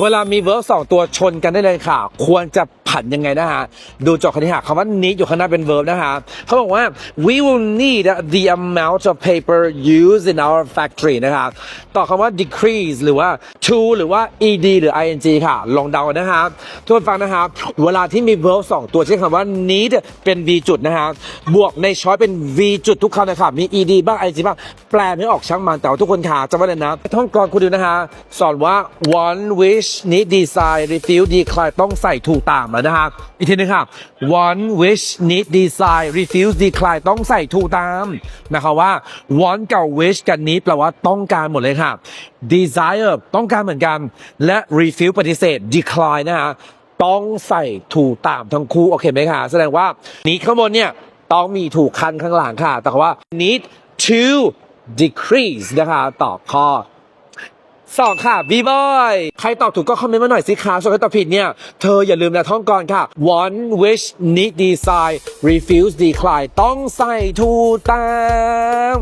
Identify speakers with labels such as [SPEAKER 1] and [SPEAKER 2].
[SPEAKER 1] เวลามี verb สองตัวชนกันได้เลยค่ะ ควรจะ ผันยังไงนะฮะ ดูจทย์คณิตค่ะคำว่า need อยู่ข้างหน้าเป็น verb นะฮะเขาบอกว่า we will need the amount of paper used in our factory นะครับต่อคำว่า decrease หรือว่า to หรือว่า ed หรือ ing ค่ะ ลองเดานะครับทุกคนฟังนะครับ เวลาที่มี verb สองตัวเช่นคำว่า need เป็น v จุดนะฮะบวกในช้อยเป็น v จุดทุกคำนะครับมี ed บ้าง ing บ้าง แปลไม่ออกช่างมันแต่ว่าทุกคนค่ะจำไว้เลยนะท่องกรคุณดูนะฮะสอนว่า want wish need desire refuse decline ต้องใส่ถูกตามแล้วนะฮะอีกทีหนึงค่ะ want wish need desire refuse decline ต้องใส่ถูกตามนะครับว่า want กับ wish กับ need แปลว่าต้องการหมดเลยค่ะ desire ต้องการเหมือนกัน และ refuse ปฏิเสธ decline นะฮะต้องใส่ถูกตามทั้งคู่โอเคไหมคะแสดงว่านี้ข้างบนเนี่ยต้องมีถูกคันข้างหลังค่ะ แต่ว่า need to decrease นะคะตอบข้อ สองค่ะ b boy ใครตอบถูกก็คอมเมนต์มาหน่อยสิคะส่วนใครตอบผิดเนี่ย เธออย่าลืมนะท่องก่อนค่ะ want wish need desire refuse decline ต้องใส่ถูกตาม